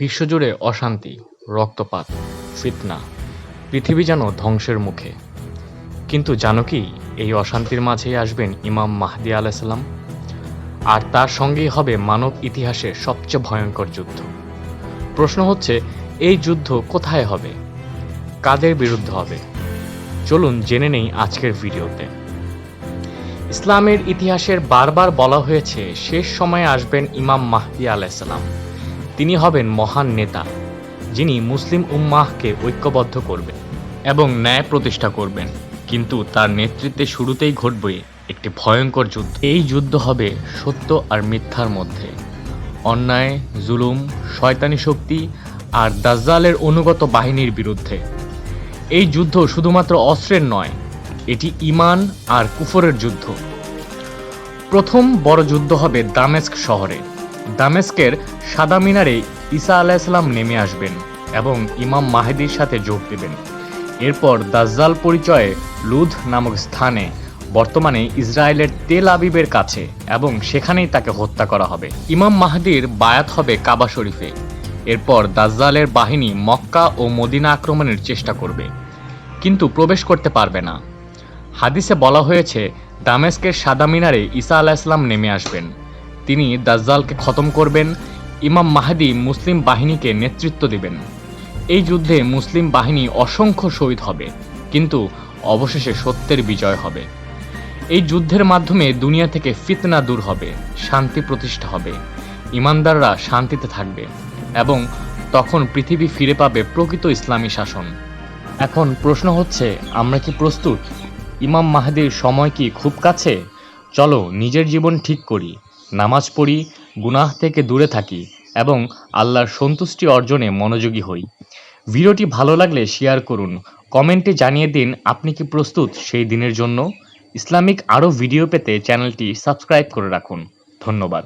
বিশ্বজুড়ে অশান্তি, রক্তপাত, ফিতনা, পৃথিবী যেন ধ্বংসের মুখে। কিন্তু জানো কি, এই অশান্তির মাঝেই আসবেন ইমাম মাহদি আলাইসাল্লাম আর তার সঙ্গেই হবে মানব ইতিহাসের সবচেয়ে ভয়ঙ্কর যুদ্ধ। প্রশ্ন হচ্ছে, এই যুদ্ধ কোথায় হবে? কাদের বিরুদ্ধে হবে? চলুন জেনে নেই আজকের ভিডিওতে। ইসলামের ইতিহাসের বারবার বলা হয়েছে, শেষ সময়ে আসবেন ইমাম মাহদি আলাইসাল্লাম তিনি হবেন মহান নেতা, যিনি মুসলিম উম্মাহকে ঐক্যবদ্ধ করবেন এবং ন্যায় প্রতিষ্ঠা করবেন। কিন্তু তার নেতৃত্বে শুরুতেই ঘটবে একটি ভয়ঙ্কর যুদ্ধ। এই যুদ্ধ হবে সত্য আর মিথ্যার মধ্যে। অন্যায়, জুলুম, শয়তানি শক্তি আর দাজ্জালের অনুগত বাহিনীর বিরুদ্ধে। এই যুদ্ধ শুধুমাত্র অস্ত্রের নয়, এটি ইমান আর কুফরের যুদ্ধ। প্রথম বড় যুদ্ধ হবে দামেস্ক শহরে। দামেস্কের সাদা মিনারে ঈসা আলাইসাল্লাম নেমে আসবেন এবং ইমাম মাহেদির সাথে যোগ দেবেন। এরপর দাজ্জাল পরিচয়ে লুধ নামক স্থানে, বর্তমানে ইসরায়েলের তেল আবিবের কাছে এবং সেখানেই তাকে হত্যা করা হবে। ইমাম মাহাদির বায়াত হবে কাবা শরীফে। এরপর দাজ্জালের বাহিনী মক্কা ও মদিনা আক্রমণের চেষ্টা করবে, কিন্তু প্রবেশ করতে পারবে না। হাদিসে বলা হয়েছে, দামেস্কের সাদা মিনারে ঈসা আলাইসলাম নেমে আসবেন। তিনি দাজ্জালকে খতম করবেন, ইমাম মাহাদি মুসলিম বাহিনীকে নেতৃত্ব দিবেন। এই যুদ্ধে মুসলিম বাহিনী অসংখ্য শহীদ হবে, কিন্তু অবশেষে সত্যের বিজয় হবে। এই যুদ্ধের মাধ্যমে দুনিয়া থেকে ফিতনা দূর হবে, শান্তি প্রতিষ্ঠা হবে, ইমানদাররা শান্তিতে থাকবে এবং তখন পৃথিবী ফিরে পাবে প্রকৃত ইসলামী শাসন। এখন প্রশ্ন হচ্ছে, আমরা কি প্রস্তুত? ইমাম মাহাদির সময় কি খুব কাছে? চলো নিজের জীবন ঠিক করি। নামাজ পড়ি, গুনাহ থেকে দূরে থাকি এবং আল্লাহর সন্তুষ্টি অর্জনে মনোযোগী হই। ভিডিওটি ভালো লাগলে শেয়ার করুন। কমেন্টে জানিয়ে দিন আপনি কি প্রস্তুত সেই দিনের জন্য। ইসলামিক আরও ভিডিও পেতে চ্যানেলটি সাবস্ক্রাইব করে রাখুন। ধন্যবাদ।